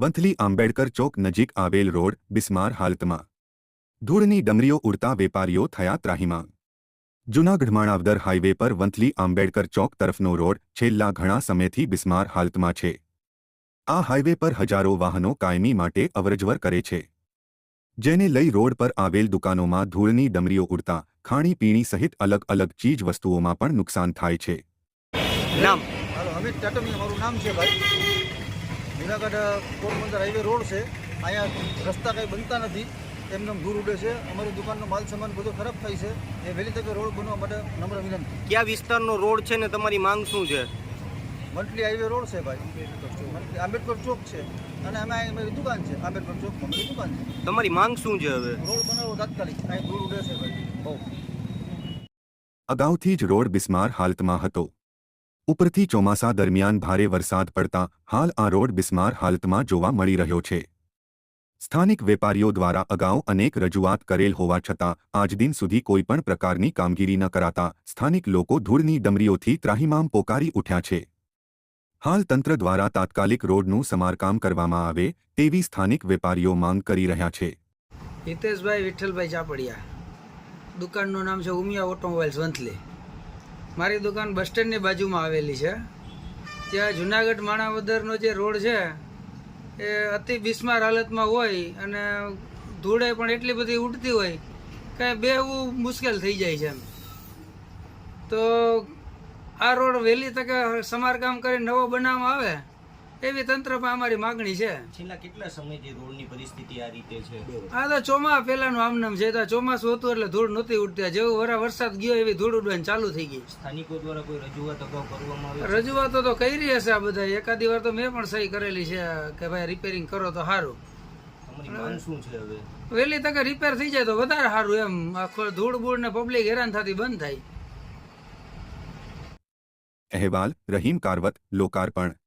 વંથલી આંબેડકર ચોક નજીક આવેલ રોડ બિસ્માર હાલતમાં. ધૂળની ડમરીઓ ઉડતા વેપારીઓ થયા ત્રાહીમાં. જૂનાગઢ માણાવદર હાઇવે પર વંથલી આંબેડકર ચોક તરફનો રોડ છેલ્લા ઘણા સમયથી બિસ્માર હાલતમાં છે. આ હાઇવે પર હજારો વાહનો કાયમી માટે અવરજવર કરે છે. જેને લઈ રોડ પર આવેલ દુકાનોમાં ધૂળની ડમરીઓ ઉડતા ખાણીપીણી સહિત અલગ અલગ ચીજ વસ્તુઓમાં પણ નુકસાન થાય છે. નામ? અમિત મારું નામ છે ભાઈ. જુનાગઢ પોરબંદર હાઈવે રોડ છે. અહીંયા રસ્તા કંઈ બનતા નથી. એમને એમ દૂર ઉડે છે. અમારી દુકાનનો માલ સામાન બધો ખરાબ થાય છે. એ વહેલી તકે રોડ બનવા માટે નમ્ર વિનંતી. કયા વિસ્તારનો રોડ છે ને તમારી માંગ શું છે? મંથલી હાઈવે રોડ છે ભાઈ. આંબેડકર ચોક છે. અને અમે અમારી દુકાન છે. આંબેડકર ચોકમાં અમારી દુકાન છે. તમારી માંગ શું છે હવે? રોડ બનાવો તાત્કાલિક. અહીં દૂર ઉડે છે ભાઈ. બહુ અગાઉથી જ રોડ બિસ્માર હાલતમાં હતો. ઉપરથી ચોમાસા દરમિયાન ભારે વરસાદ પડતા હાલ આ રોડ બિસ્માર હાલતમાં જોવા મળી રહ્યો છે. સ્થાનિક વેપારીઓ દ્વારા અગાઉ અનેક રજૂઆત કરેલ હોવા છતાં આજદિન સુધી કોઈપણ પ્રકારની કામગીરી ન કરાતા સ્થાનિક લોકો ધૂળની ડમરીઓથી ત્રાહિમામ પોકારી ઉઠ્યા છે. હાલ તંત્ર દ્વારા તાત્કાલિક રોડનું સમારકામ કરવામાં આવે તેવી સ્થાનિક વેપારીઓ માંગ કરી રહ્યા છે. હિતેશભાઈ વિઠ્ઠલભાઈ ચાપડિયા દુકાનનું નામ છે ઉમિયા ઓટોમોબાઈલ્સ વંથલી. મારી દુકાન બસ સ્ટેન્ડની બાજુમાં આવેલી છે. ત્યાં જુનાગઢ માણાવદરનો જે રોડ છે, એ અતિ બિસ્માર હાલતમાં હોય અને ધૂળે પણ એટલી બધી ઉડતી હોય કે બેહવું મુશ્કેલ થઈ જાય છે એમ. તો આ રોડ વહેલી તકે સમારકામ કરી નવો બનાવવામાં આવે એવી તંત્ર પણ અમારી માગણી છે. છેલ્લા કેટલા સમયથી રોડની પરિસ્થિતિ આ રીતે છે? આ તો ચોમા પેલાનું આમનામ છે તો ચોમાસું હતું એટલે ધૂળ નહોતી ઉડતી. જેવું વરા વરસાદ ગયો એવી ધૂળ ઉડવાની ચાલુ થઈ ગઈ. સ્થાનિકો દ્વારા કોઈ રજૂઆત અગાઉ કરવામાં આવી રજૂઆતો તો કરી હશે આ બધા એકાદી વાર તો મેં પણ સહી કરેલી છે કે ભાઈ રિપેરિંગ કરો તો સારું. તમારી શું છે હવે? વહેલી તકે રિપેર થઈ જાય તો વધારે સારું એમ. આખો ધૂળ બૂળ ને પબ્લિક હેરાન થતી બંધ થાય. અહેવાલ રહીમ કારવત લોકાર્પણ.